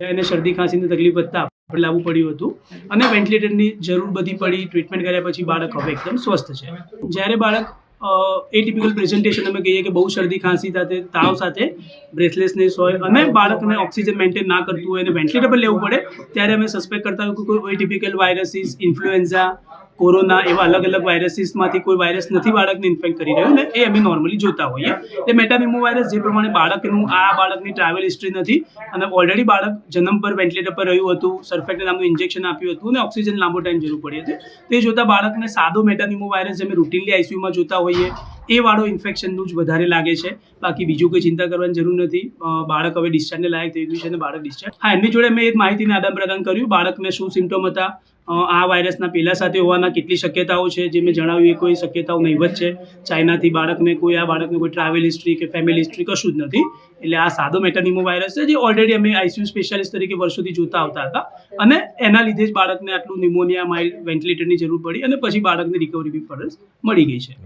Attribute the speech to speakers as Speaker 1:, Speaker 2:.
Speaker 1: એને શરદી ખાંસીની તકલીફ વધતા આપણે લાવવું પડ્યું હતું. અને વેન્ટિલેટરની જરૂર બધી પડી, ટ્રીટમેન્ટ કર્યા પછી બાળક હવે એકદમ સ્વસ્થ છે. જ્યારે બાળક એ ટિપિકલ પ્રેઝન્ટેશન અમે કહીએ કે બહુ શરદી, ખાંસી સાથે, તાવ સાથે બ્રેથલેસનેસ હોય અને બાળકને ઓક્સિજન મેન્ટેન ના કરતું હોય અને વેન્ટિલેટર પર લેવું પડે, ત્યારે અમે સસ્પેક્ટ કરતા હોય કે કોઈ ટિપિકલ વાયરસીસ ઇન્ફ્લુએન્ઝા કોરોના એવા અલગ અલગ વાયરસીસમાંથી કોઈ વાયરસ નથી બાળકને ઇન્ફેક્ટ કરી રહ્યો ને એ અમે નોર્મલી જોતા હોઈએ. એટલે મેટાનિમો વાયરસ જે પ્રમાણે બાળકનું આ બાળકની ટ્રાવેલ હિસ્ટ્રી નથી અને ઓલરેડી બાળક જન્મ પર વેન્ટિલેટર પર રહ્યું હતું સરફેક્ટ નામનું ઇન્જેક્શન આપ્યું હતું અને ઓક્સિજન લાંબો ટાઈમ જરૂર પડી હતી. તે જોતાં બાળકને સાદો મેટાનિમો વાયરસ જે અમે રૂટીનલી આઈસીયુમાં જોતા હોઈએ. એ વાળો ઇન્ફેક્શનનું જ વધારે લાગે છે. બાકી બીજું કોઈ ચિંતા કરવાની જરૂર નથી. બાળક હવે ડિસ્ચાર્જને લાયક થઈ ગયું છે અને બાળક ડિસ્ચાર્જ હા, એમની જોડે મેં એ જ માહિતીને આદાન પ્રદાન કર્યું. બાળકને શું સિમ્ટોમ હતા? આ વાયરસના પહેલા સાથે હોવાના કેટલી શક્યતાઓ છે? જે મેં જણાવ્યું, એ કોઈ શક્યતાઓ નહીવત છે. ચાઇનાથી બાળકને કોઈ આ બાળકને કોઈ ટ્રાવેલ હિસ્ટ્રી કે ફેમિલી હિસ્ટ્રી કશું જ નથી. એટલે આ સાદો મેટાનિમો વાયરસ છે, જે ઓલરેડી અમે આઈસીયુ સ્પેશિયાલિસ્ટ તરીકે વર્ષોથી જોતા આવતા હતા. અને એના લીધે જ બાળકને આટલું નિમોનિયા માઇલ્ડ વેન્ટિલેટરની જરૂર પડી અને પછી બાળકની રિકવરી બી ફરજ મળી ગઈ છે.